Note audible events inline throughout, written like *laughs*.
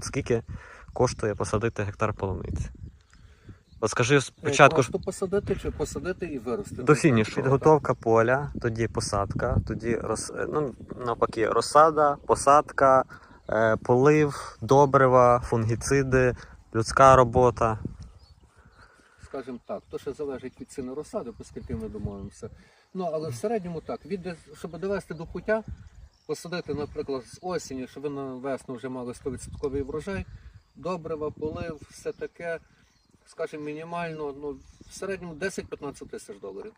От скільки коштує посадити гектар полуниці? От скажи Е, спочатку Просто посадити чи посадити і виростити. до фінішу. Підготовка поля, тоді посадка, тоді роз... е, ну, навпаки, розсада, посадка, е, полив, добрива, фунгіциди, людська робота. Скажімо так, то ще залежить від ціни розсади, оскільки ми домовимося. Ну, але в середньому так, від, щоб довести до пуття, посадити, наприклад, з осені, щоб ви на весну вже мали 100% врожай, добрива, полив, все таке, скажімо, мінімально, ну, в середньому 10-15 тисяч доларів.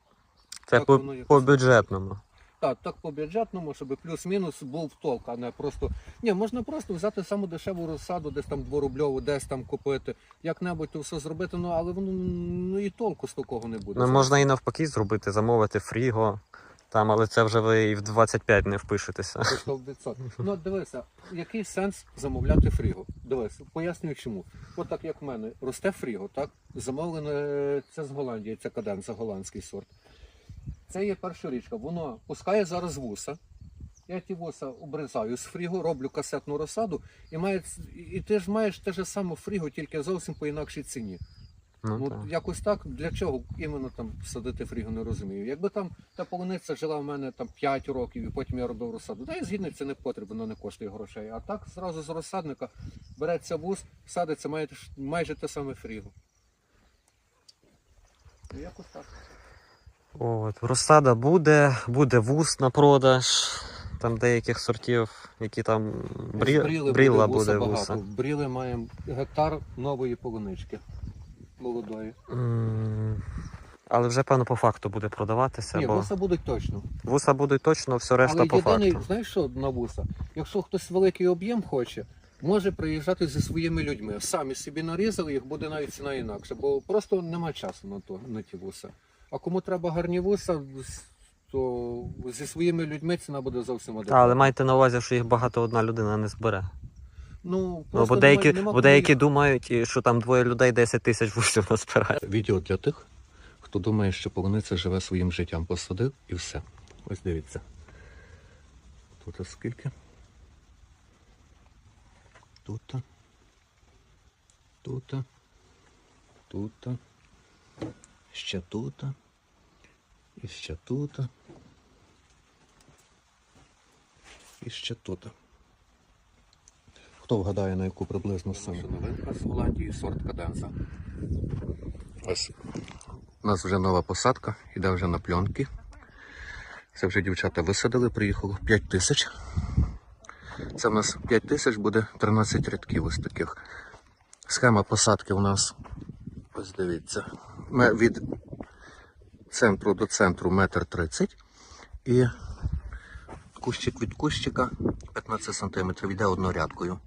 Це Так по, воно по бюджетному. Так, так по бюджетному, щоб плюс-мінус був толк, а не просто. Ні, можна просто взяти саму дешеву розсаду, десь там дворубльову, десь там купити, як-небудь то все зробити, ну але воно ну і толку з такого не буде. Ну, можна і навпаки зробити, замовити фріго. Там, але це вже ви і в 25 не впишетеся. Ну дивися, який сенс замовляти фріго? Дивись, пояснюю чому. От так як в мене росте фріго, так? Замовлене це з Голландії, це каденса, голландський сорт. Це є перша річка. Воно пускає зараз вуса. Я ті вуса обрізаю з фріго, роблю касетну розсаду, і має, і ти ж маєш те ж саме фріго, тільки зовсім по інакшій ціні. Ну, Ну, так. якось так, для чого іменно там садити фріго, не розумію. Якби там та полуниця жила в мене там 5 років і потім я робив розсаду, та і згідно це не потрібно, воно не коштує грошей. А так зразу з розсадника береться вуз, садиться майже, майже те саме фріго. Ну, якось так. От, розсада буде, буде вуз на продаж. Там деяких сортів, які там брі... Бріли бріла буде багато. вуса. В бріли маємо гектар нової полунички. Молодої. М, Але вже певно по факту буде продаватися, Ні, бо вуса будуть точно. вуса будуть точно, все решта Але по єдиний, факту. знаєш що на вуса? Якщо хтось великий об'єм хоче, може приїжджати зі своїми людьми. Самі собі нарізали, їх буде навіть ціна інакше, бо просто нема часу на то, на ті вуса. А кому треба гарні вуса, з- то зі своїми людьми ціна буде зовсім Та, адекватна. але майте на увазі, що їх багато одна людина не збере. Ну, Ну, бо деякі, нема бо деякі думають, що там двоє людей 10 тисяч *laughs* вусів назбирають. Відео для тих, хто думає, що полуниця живе своїм життям. Посадив і все. Ось дивіться. Тут скільки? Тут. Тут. Тут. Ще тут. І ще тут. І ще тут. Хто вгадає, на яку приблизно суму? Новинка з Голландії, сорт каденса. Ось. У нас вже нова посадка, іде вже на пленки. Це вже дівчата висадили, приїхало 5 тисяч. Це в нас 5 тисяч буде 13 рядків ось таких. Схема посадки у нас, ось дивіться, ме- від центру до центру метр 30 і кущик від кущика 15 см йде однорядкою.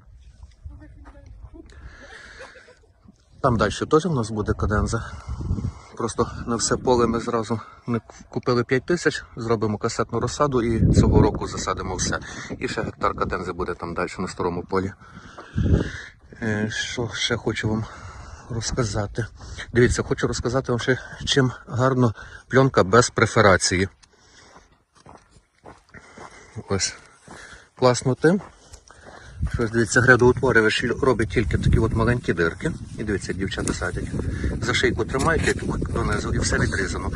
Там далі теж у нас буде каденза. Просто на все поле ми зразу ми купили 5 тисяч, зробимо касетну розсаду і цього року засадимо все. І ще гектар кадензи буде там далі на старому полі. Е, Що ще хочу вам розказати? Дивіться, хочу розказати вам ще, чим гарно пленка без преферації. Ось. Класно тим. Що ось дивіться, грядоутворювач робить тільки такі от маленькі дирки. І дивіться, як дівчата садять. За шийку тримають як донизу і все відрізано.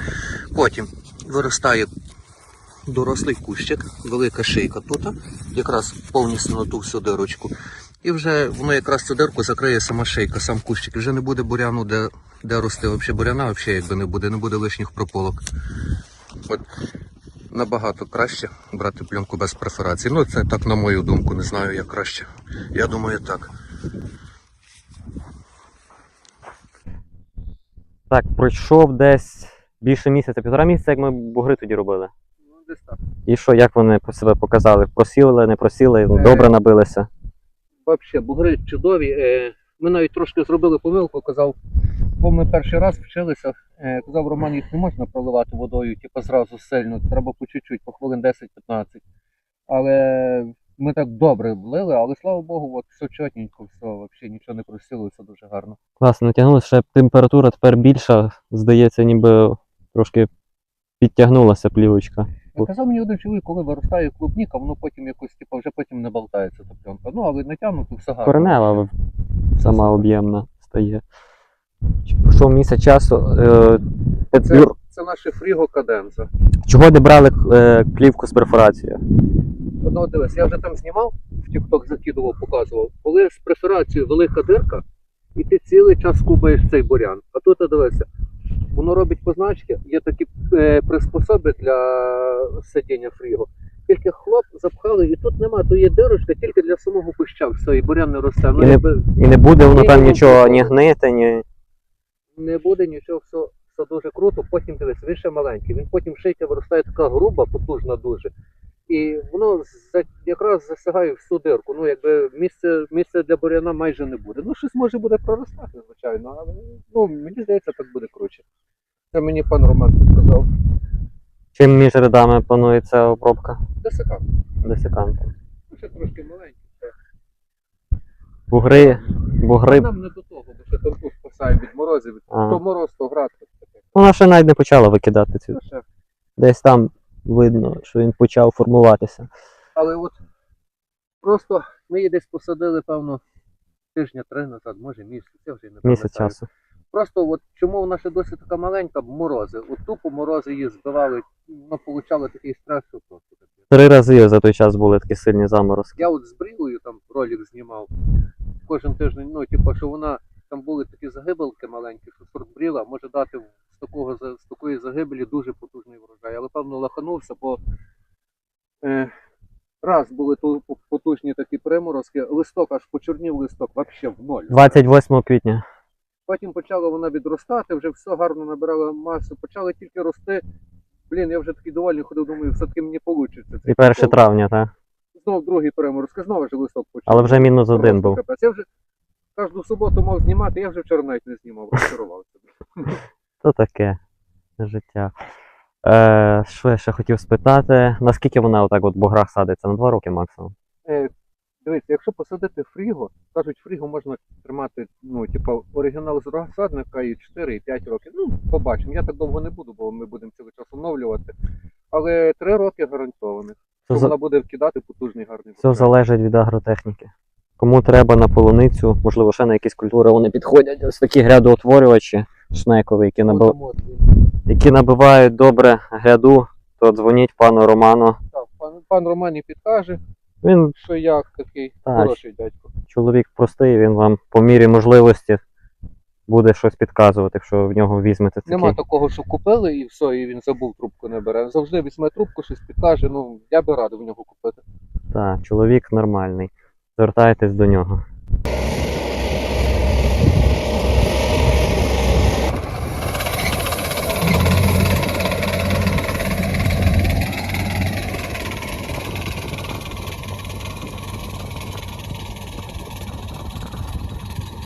Потім виростає дорослий кущик, велика шийка тут, якраз повністю на ту всю дирочку. І вже воно якраз цю дирку закриє сама шийка, сам кущик. І вже не буде буряну, де, де рости взагалі буряна, взагалі якби не буде, не буде лишніх прополок. От набагато краще брати пленку без преферації. Ну, це так на мою думку, не знаю як краще. Я думаю так. Так, пройшов десь більше місяця, півтора місяця, як ми бугри тоді робили. Ну, десь так. І що, як вони по себе показали? Просіли, не просіли, Е. добре набилися. Взагалі, бугри чудові. Е, Ми навіть трошки зробили помилку, казав, бо ми перший раз вчилися. е, Казав, Роман, їх не можна проливати водою, типу зразу сильно, треба по чуть-чуть, по хвилин 10-15. Але ми так добре влили, але слава Богу, от все чотненько, все, взагалі нічого не просілося дуже гарно. Класно натягнулося, ще температура тепер більша, здається, ніби трошки підтягнулася плівочка. Казав мені один чоловік, коли виростає клубніка, воно потім якось, типу, вже потім не болтається та пленка. Ну, але натягнуто все гарно. Коренева сама об'ємна стає. Пройшов місяць часу. Е, Це, Юр, це наше фріго каденза. чого не брали е, плівку з перфорацією? Ну, дивись, я вже там знімав, в TikTok закидував, показував. Коли з преферацією велика дирка, і ти цілий час кубаєш цей бурян. А тут дивися, воно робить позначки, є такі е, приспособи для сидіння фріго. Тільки хлоп запхали, і тут нема, то є дирочка тільки для самого куща, все, і бурян не росте. Ну, І не- якби І не буде воно там Ні, нічого ні. ні гнити, ні. Не буде нічого, все, все дуже круто. Потім дивись, він ще маленький. Він потім шийка виростає така груба, потужна дуже. І воно якраз засягає всю дирку. Ну, якби місце, місце для буряна майже не буде. Ну, щось може буде проростати, звичайно, але ну, мені здається, так буде круче. Це мені пан Роман сказав. Чим між рядами планується обробка Десика. десикантом? Ну, ще трошки маленький. Бугри, бугри. Нам не до того, бо ще тонку спасаємо від морозів. Від... То мороз, то град. то таке. Вона ще навіть не почала викидати цю. Ну, ще. Десь там видно, що він почав формуватися. Але от просто ми її десь посадили, певно, тижня три назад, може місяць, я вже й не Місяць пам'ятаю. часу. Просто от чому вона ще досі така маленька, морози. От тупо морози її збивали, вона получала такий стрес, що просто таке. Три рази за той час були такі сильні заморозки. Я от з брілою там ролик знімав кожен тиждень, ну, типу, що вона там були такі загибелки маленькі, що сорт бріла може дати з такого з такої загибелі дуже потужний врожай. Але певно лаханувся, бо е, раз були ту потужні такі приморозки, листок аж почорнів листок, взагалі в ноль. 28 квітня. Потім почала вона відростати, вже все гарно набирала масу, почали тільки рости. Блін, я вже такий довольний ходив, думаю, все-таки мені вийде. І 1 травня, так. Знов другий переморозки, знову ж листок почав. Але вже мінус один був. Я вже кожну суботу мав знімати, я вже вчора навіть не знімав, розчарувався. *laughs* То таке життя. Е, що я ще хотів спитати, наскільки вона отак от в буграх садиться? На 2 роки максимум. Е, дивіться, якщо посадити фріго, кажуть, фріго можна тримати, ну, типу, оригінал з розсадника і 4, і 5 років. Ну, побачимо. Я так довго не буду, бо ми будемо цілий час оновлювати. Але 3 роки гарантованих. Що за- вона буде вкидати потужний гарний все залежить від агротехніки. Кому треба на полуницю, можливо, ще на якісь культури вони підходять. Ось такі грядоутворювачі шнекові, які, наби... Будемо, які набивають добре гряду, то дзвоніть пану Роману. так, пан, пан Роман і підкаже, Він що як такий Так. хороший дядько. чоловік простий, він вам по мірі можливості буде щось підказувати, якщо в нього візьмете такі. Нема такого, що купили і все, і він забув трубку не бере. Завжди візьме трубку, щось підкаже. Ну, я би радив в нього купити. Так, чоловік нормальний. Звертайтесь до нього.